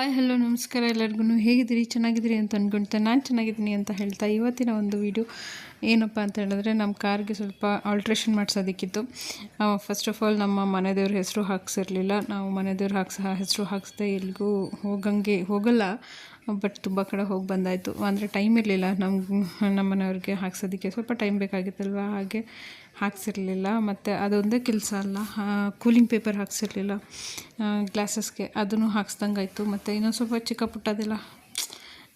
Hi, hello, ನಮಸ್ಕಾರ ಎಲ್ಲರಿಗೂ. ಹೇಗಿದ್ದೀರಿ? ಚೆನ್ನಾಗಿದ್ದೀರಿ ಅಂತ ಅಂದ್ಕೊಳ್ತೇನೆ ನಾನು ಚೆನ್ನಾಗಿದ್ದೀನಿ ಅಂತ ಹೇಳ್ತಾ ಇವತ್ತಿನ ಒಂದು ವಿಡಿಯೋ ಏನಪ್ಪ ಅಂತ ಹೇಳಿದ್ರೆ ನಮ್ಮ ಕಾರ್ಗೆ ಸ್ವಲ್ಪ ಆಲ್ಟ್ರೇಷನ್ ಮಾಡಿಸೋದಕ್ಕಿತ್ತು. ಫಸ್ಟ್ ಆಫ್ ಆಲ್ ನಮ್ಮ ಮನೆದೇವ್ರ ಹೆಸರು ಹಾಕ್ಸಿರ್ಲಿಲ್ಲ. ನಾವು ಮನೆದೇವ್ರು ಹಾಕ್ಸ, ಹೆಸರು ಹಾಕ್ಸ್ದೆ ಎಲ್ಲಿಗೂ ಹೋಗಂಗೆ ಹೋಗಲ್ಲ. ಬಟ್ ತುಂಬ ಕಡೆ ಹೋಗಿ ಬಂದಾಯಿತು. ಅಂದರೆ ಟೈಮ್ ಇರಲಿಲ್ಲ. ನಮ್ಮ ನಮ್ಮ ಮನೆಯವ್ರಿಗೆ ಹಾಕ್ಸೋದಕ್ಕೆ ಸ್ವಲ್ಪ ಟೈಮ್ ಬೇಕಾಗಿತ್ತಲ್ವ? ಹಾಗೆ ಹಾಕ್ಸಿರ್ಲಿಲ್ಲ. ಮತ್ತು ಅದೊಂದೇ ಕೆಲಸ ಅಲ್ಲ. Cooling paper ಹಾಕ್ಸಿರ್ಲಿಲ್ಲ. ಗ್ಲಾಸಸ್ಗೆ ಅದನ್ನು ಹಾಕ್ಸ್ದಂಗೆ ಆಯಿತು ಮತ್ತು ಇನ್ನೊಂದು ಸ್ವಲ್ಪ ಚಿಕ್ಕ ಪುಟ್ಟದೆಲ್ಲ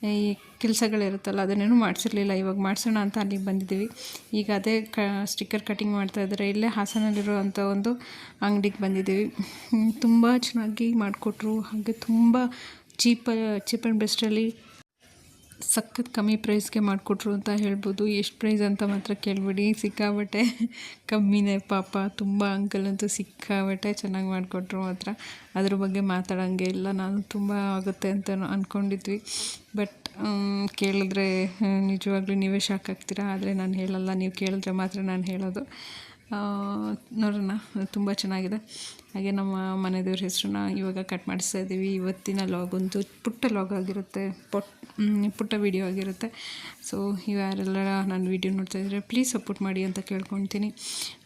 ಈ ಕೆಲಸಗಳಿರುತ್ತಲ್ಲ, ಅದನ್ನೇನು ಮಾಡಿಸಿರ್ಲಿಲ್ಲ. ಇವಾಗ ಮಾಡಿಸೋಣ ಅಂತ ಅಲ್ಲಿಗೆ ಬಂದಿದ್ದೀವಿ. ಈಗ ಅದೇ ಕ, ಸ್ಟಿಕ್ಕರ್ ಕಟಿಂಗ್ ಮಾಡ್ತಾಯಿದ್ದಾರೆ ಇಲ್ಲೇ ಹಾಸನಲ್ಲಿರುವಂಥ ಒಂದು ಅಂಗಡಿಗೆ ಬಂದಿದ್ದೀವಿ. ತುಂಬ ಚೆನ್ನಾಗಿ ಮಾಡಿಕೊಟ್ರು. ಹಾಗೆ ತುಂಬ ಚೀಪ, ಚೀಪ್ ಆ್ಯಂಡ್ ಬೆಸ್ಟಲ್ಲಿ ಸಖತ್ ಕಮ್ಮಿ ಪ್ರೈಸ್ಗೆ ಮಾಡಿಕೊಟ್ರು ಅಂತ ಹೇಳ್ಬೋದು. ಎಷ್ಟು ಪ್ರೈಸ್ ಅಂತ ಮಾತ್ರ ಕೇಳಿಬಿಡಿ. ಸಿಕ್ಕಾಬಟ್ಟೆ ಕಮ್ಮಿನೇ ಪಾಪ. ತುಂಬ ಅಂಕಲ್ ಅಂತೂ ಸಿಕ್ಕಾಬಟ್ಟೆ ಚೆನ್ನಾಗಿ ಮಾಡಿಕೊಟ್ರು ಮಾತ್ರ. ಅದ್ರ ಬಗ್ಗೆ ಮಾತಾಡೋಂಗೆ ಇಲ್ಲ. ನಾನು ತುಂಬ ಆಗುತ್ತೆ ಅಂತ ಅಂದ್ಕೊಂಡಿದ್ವಿ ಬಟ್ ಕೇಳಿದ್ರೆ ನಿಜವಾಗ್ಲೂ ನೀವೇ ಶಾಕ್ ಆಗ್ತೀರಾ? ಆದರೆ ನಾನು ಹೇಳಲ್ಲ. ನೀವು ಕೇಳಿದ್ರೆ ಮಾತ್ರ ನಾನು ಹೇಳೋದು. ನೋಡೋಣ. ತುಂಬ ಚೆನ್ನಾಗಿದೆ. ಹಾಗೆ ನಮ್ಮ ಮನೆ ದೇವ್ರ ಹೆಸರನ್ನ ಇವಾಗ ಕಟ್ ಮಾಡಿಸ್ತಾ ಇದ್ದೀವಿ. ಇವತ್ತಿನ ಲಾಗ್ ಒಂದು ಪುಟ್ಟ ಲಾಗ್ ಆಗಿರುತ್ತೆ. ಪೊಟ್ ಪುಟ್ಟ ವಿಡಿಯೋ ಆಗಿರುತ್ತೆ. ಸೊ ಯಾರೆಲ್ಲ ನಾನು ವೀಡಿಯೋ ನೋಡ್ತಾ ಇದ್ದರೆ ಪ್ಲೀಸ್ ಸಪೋರ್ಟ್ ಮಾಡಿ ಅಂತ ಕೇಳ್ಕೊತೀನಿ.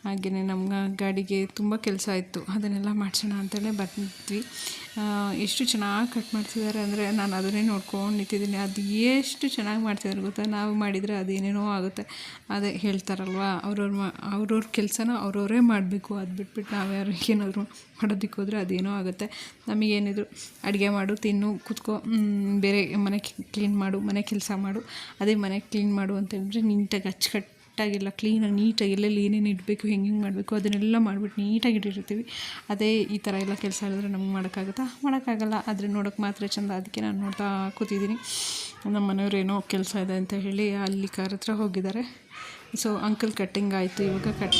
ಹಾಗೆಯೇ ನಮ್ಮ ಗಾಡಿಗೆ ತುಂಬ ಕೆಲಸ ಇತ್ತು ಅದನ್ನೆಲ್ಲ ಮಾಡಿಸೋಣ ಅಂತಲೇ ಬಂದ್ವಿ. ಎಷ್ಟು ಚೆನ್ನಾಗಿ ಕಟ್ ಮಾಡ್ತಿದ್ದಾರೆ ಅಂದರೆ ನಾನು ಅದನ್ನೇ ನೋಡ್ಕೊಂಡು ನಿಂತಿದ್ದೀನಿ. ಅದು ಎಷ್ಟು ಚೆನ್ನಾಗಿ ಮಾಡ್ತಿದ್ದಾರೆ ಗೊತ್ತಾ? ನಾವು ಮಾಡಿದರೆ ಅದೇನೇನೋ ಆಗುತ್ತೆ. ಅದೇ ಹೇಳ್ತಾರಲ್ವ? ಅವ್ರವ್ರ ಅವ್ರವ್ರ ಕೆಲಸನ ಅವ್ರವರೇ ಮಾಡಬೇಕು. ಅದು ಬಿಟ್ಬಿಟ್ಟು ನಾವು ಯಾರು ಏನಾದರೂ ಮಾಡೋದಕ್ಕೆ ಹೋದರೆ ಅದೇನೋ ಆಗುತ್ತೆ. ನಮಗೇನಿದ್ರು ಅಡುಗೆ ಮಾಡು, ತಿನ್ನು, ಕೂತ್ಕೋ ಬೇರೆ ಮನೆ ಕ್ಲೀನ್ ಮಾಡು, ಮನೆ ಕೆಲಸ ಮಾಡು, ಅದೇ ಮನೆ ಕ್ಲೀನ್ ಮಾಡು ಅಂತ ಹೇಳಿದ್ರೆ ನೀಟಾಗಿ ಅಚ್ಚುಕಟ್ಟಾಗೆಲ್ಲ ಕ್ಲೀನಾಗಿ ನೀಟಾಗಿ ಎಲ್ಲೆಲ್ಲಿ ಏನೇನು ಇಡಬೇಕು, ಹೆಂಗೆ ಹೆಂಗೆ ಮಾಡಬೇಕು ಅದನ್ನೆಲ್ಲ ಮಾಡಿಬಿಟ್ಟು ನೀಟಾಗಿ ಇಟ್ಟಿರ್ತೀವಿ. ಅದೇ ಈ ಥರ ಎಲ್ಲ ಕೆಲಸ ಹೇಳಿದ್ರೆ ನಮ್ಗೆ ಮಾಡೋಕ್ಕಾಗುತ್ತಾ? ಮಾಡೋಕ್ಕಾಗಲ್ಲ. ಆದರೆ ನೋಡೋಕ್ಕೆ ಮಾತ್ರ ಚೆಂದ. ಅದಕ್ಕೆ ನಾನು ನೋಡ್ತಾ ಕೂತಿದ್ದೀನಿ. ನಮ್ಮ ಮನೆಯವ್ರು ಏನೋ ಕೆಲಸ ಇದೆ ಅಂತ ಹೇಳಿ ಅಲ್ಲಿ ಕಾರ್ ಹತ್ರ ಹೋಗಿದ್ದಾರೆ. ಸೊ ಅಂಕಲ್ ಕಟ್ಟಿಂಗ್ ಆಯಿತು. ಇವಾಗ ಕಟ್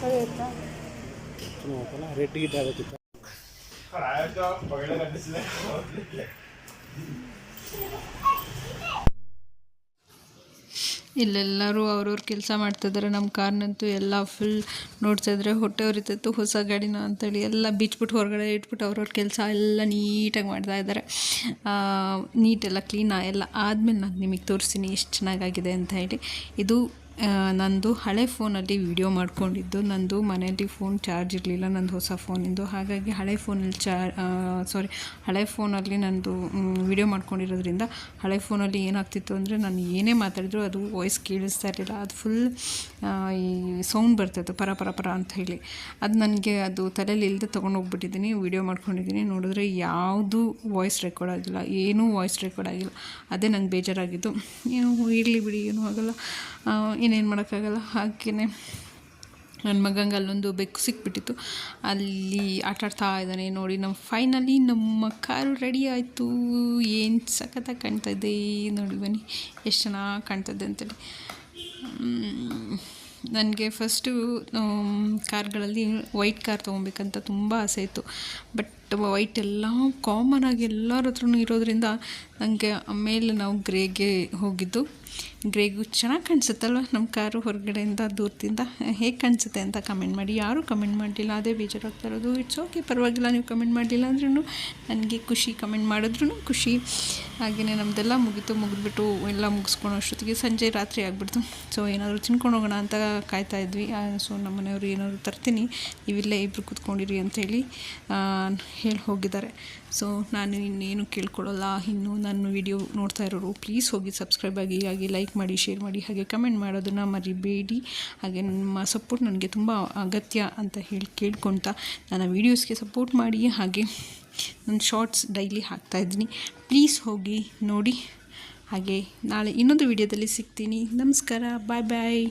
ಸರಿ ಆಯ್ತಾ ರೇಟ್ ಗಿಟ್ ಆಗುತ್ತಿತ್ತು ಇಲ್ಲೆಲ್ಲರೂ ಅವ್ರವ್ರ ಕೆಲಸ ಮಾಡ್ತಿದ್ದಾರೆ ನಮ್ಮ ಕಾರ್ನಂತೂ ಎಲ್ಲ ಫುಲ್ ನೋಡ್ತಾ ಇದ್ರೆ ಹೊಟ್ಟೆ ಉರಿತಿತ್ತು. ಹೊಸ ಗಾಡಿನ ಅಂತೇಳಿ ಎಲ್ಲ ಬಿಚ್ಬಿಟ್ಟು ಹೊರಗಡೆ ಇಟ್ಬಿಟ್ಟು ಅವ್ರವ್ರ ಕೆಲಸ ಎಲ್ಲ ನೀಟಾಗಿ ಮಾಡ್ತಾ ಇದ್ದಾರೆ ನೀಟೆಲ್ಲ ಕ್ಲೀನ್ ಎಲ್ಲ ಆದಮೇಲೆ ನಾನು ನಿಮಗೆ ತೋರಿಸ್ತೀನಿ ಎಷ್ಟು ಚೆನ್ನಾಗಾಗಿದೆ ಅಂತ ಹೇಳಿ. ಇದು ನಂದು ಹಳೆ ಫೋನಲ್ಲಿ ವಿಡಿಯೋ ಮಾಡ್ಕೊಂಡಿದ್ದು. ನಂದು ಮನೆಯಲ್ಲಿ ಫೋನ್ ಚಾರ್ಜ್ ಇರಲಿಲ್ಲ. ನಂದು ಹೊಸ ಫೋನಿಂದು. ಹಾಗಾಗಿ ಹಳೆ ಫೋನಲ್ಲಿ ಚಾರ್ ಸಾರಿ ಹಳೆ ಫೋನಲ್ಲಿ ನಂದು ವಿಡಿಯೋ ಮಾಡ್ಕೊಂಡಿರೋದ್ರಿಂದ ಹಳೆ ಫೋನಲ್ಲಿ ಏನಾಗ್ತಿತ್ತು ಅಂದರೆ ನಾನು ಏನೇ ಮಾತಾಡಿದ್ರು ಅದು ವಾಯ್ಸ್ ಕೇಳಿಸ್ತಾ ಇರಲಿಲ್ಲ. ಅದು ಫುಲ್ ಈ ಸೌಂಡ್ ಬರ್ತಾಯಿತ್ತು ಪರ ಪರ ಪರ ಅಂತ ಹೇಳಿ. ಅದು ನನಗೆ ಅದು ತಲೆಯಲ್ಲಿ ಇಲ್ಲದೆ ತೊಗೊಂಡೋಗ್ಬಿಟ್ಟಿದ್ದೀನಿ ವಿಡಿಯೋ ಮಾಡ್ಕೊಂಡಿದ್ದೀನಿ. ನೋಡಿದ್ರೆ ಯಾವುದು ವಾಯ್ಸ್ ರೆಕಾರ್ಡ್ ಆಗಿಲ್ಲ. ಏನೂ ವಾಯ್ಸ್ ರೆಕಾರ್ಡ್ ಆಗಿಲ್ಲ. ಅದೇ ನಂಗೆ ಬೇಜಾರಾಗಿದ್ದು. ಏನು ಇರಲಿ ಬಿಡಿ, ಏನೂ ಆಗೋಲ್ಲ. ಇನ್ನೇನು ಮಾಡೋಕ್ಕಾಗಲ್ಲ. ಹಾಗೆಯೇ ನನ್ನ ಮಗಂಗೆ ಅಲ್ಲೊಂದು ಬೆಕ್ಕು ಸಿಕ್ಬಿಟ್ಟಿತ್ತು. ಅಲ್ಲಿ ಆಟಾಡ್ತಾ ಇದ್ದಾನೆ ನೋಡಿ. ನಮ್ಮ ಫೈನಲಿ ನಮ್ಮ ಕಾರು ರೆಡಿ ಆಯಿತು. ಏನು ಸಖತ್ತಾಗಿ ಕಾಣ್ತಾ ಇದೆ ನೋಡಿ ಬನ್ನಿ. ಎಷ್ಟು ಚೆನ್ನಾಗಿ ಕಾಣ್ತದೆ ಅಂತೇಳಿ. ನನಗೆ ಫಸ್ಟು ಕಾರ್ಗಳಲ್ಲಿ ವೈಟ್ ಕಾರ್ ತೊಗೊಬೇಕಂತ ತುಂಬ ಆಸೆ ಇತ್ತು. ಬಟ್ ವೈಟ್ ಎಲ್ಲ ಕಾಮನ್ ಆಗಿ ಎಲ್ಲರ ಹತ್ರನೂ ಇರೋದ್ರಿಂದ ನನಗೆ ಆಮೇಲೆ ನಾವು ಗ್ರೇಗೆ ಹೋಗಿದ್ದು. ಗ್ರೇಗು ಚೆನ್ನಾಗಿ ಕಾಣಿಸುತ್ತಲ್ವ? ನಮ್ಮ ಕಾರು ಹೊರಗಡೆಯಿಂದ, ದೂರದಿಂದ. ಹೇಗೆ ಕಾಣಿಸುತ್ತೆ ಅಂತ ಕಮೆಂಟ್ ಮಾಡಿ. ಯಾರೂ ಕಮೆಂಟ್ ಮಾಡಲಿಲ್ಲ, ಅದೇ ಬೇಜಾರಾಗ್ತಾ ಇರೋದು. ಇಟ್ಸ್ ಓಕೆ ಪರವಾಗಿಲ್ಲ, ನೀವು ಕಮೆಂಟ್ ಮಾಡಲಿಲ್ಲ ಅಂದ್ರೂ ನನಗೆ ಖುಷಿ. ಕಮೆಂಟ್ ಮಾಡಿದ್ರೂ ಖುಷಿ. ಹಾಗೆಯೇ ನಮ್ಮದೆಲ್ಲ ಮುಗೀತು, ಮುಗಿದ್ಬಿಟ್ಟು ಎಲ್ಲ ಮುಗಿಸ್ಕೊಳೋ ಅಷ್ಟೊತ್ತಿಗೆ ಸಂಜೆ ರಾತ್ರಿ ಆಗಿಬಿಡ್ತು. ಸೊ ಏನಾದರೂ ತಿನ್ಕೊಂಡು ಹೋಗೋಣ ಅಂತ ಕಾಯ್ತಾ ಇದ್ವಿ. ಸೊ ನಮ್ಮ ಮನೆಯವರು ಏನಾದರೂ ತರ್ತೀನಿ. ನೀವಿಲ್ಲೇ ಇಬ್ಬರು ಕೂತ್ಕೊಂಡಿರಿ ಅಂತೇಳಿ ಹೇಳಿ ಹೋಗಿದ್ದಾರೆ. ಸೊ ನಾನು ಇನ್ನೇನು ಕೇಳ್ಕೊಳ್ಳೋಲ್ಲ. ಇನ್ನು ನನ್ನ ವಿಡಿಯೋ ನೋಡ್ತಾ ಇರೋರು ಪ್ಲೀಸ್ ಹೋಗಿ ಸಬ್ಸ್ಕ್ರೈಬ್ ಆಗಿ ಹಾಗೆ ಲೈಕ್ ಮಾಡಿ ಶೇರ್ ಮಾಡಿ, ಹಾಗೆ ಕಮೆಂಟ್ ಮಾಡೋದನ್ನು ಮರಿಬೇಡಿ. ಹಾಗೆ ನಿಮ್ಮ ಸಪೋರ್ಟ್ ನನಗೆ ತುಂಬ ಅಗತ್ಯ ಅಂತ ಹೇಳಿ ಕೇಳ್ಕೊಳ್ತಾ ನನ್ನ ವೀಡಿಯೋಸ್ಗೆ ಸಪೋರ್ಟ್ ಮಾಡಿ, ಹಾಗೆ ನನ್ನ ಶಾರ್ಟ್ಸ್ ಡೈಲಿ ಹಾಕ್ತಾಯಿದ್ದೀನಿ ಪ್ಲೀಸ್ ಹೋಗಿ ನೋಡಿ. ಹಾಗೆ ನಾಳೆ ಇನ್ನೊಂದು ವಿಡಿಯೋದಲ್ಲಿ ಸಿಗ್ತೀನಿ. ನಮಸ್ಕಾರ. ಬಾಯ್ ಬಾಯ್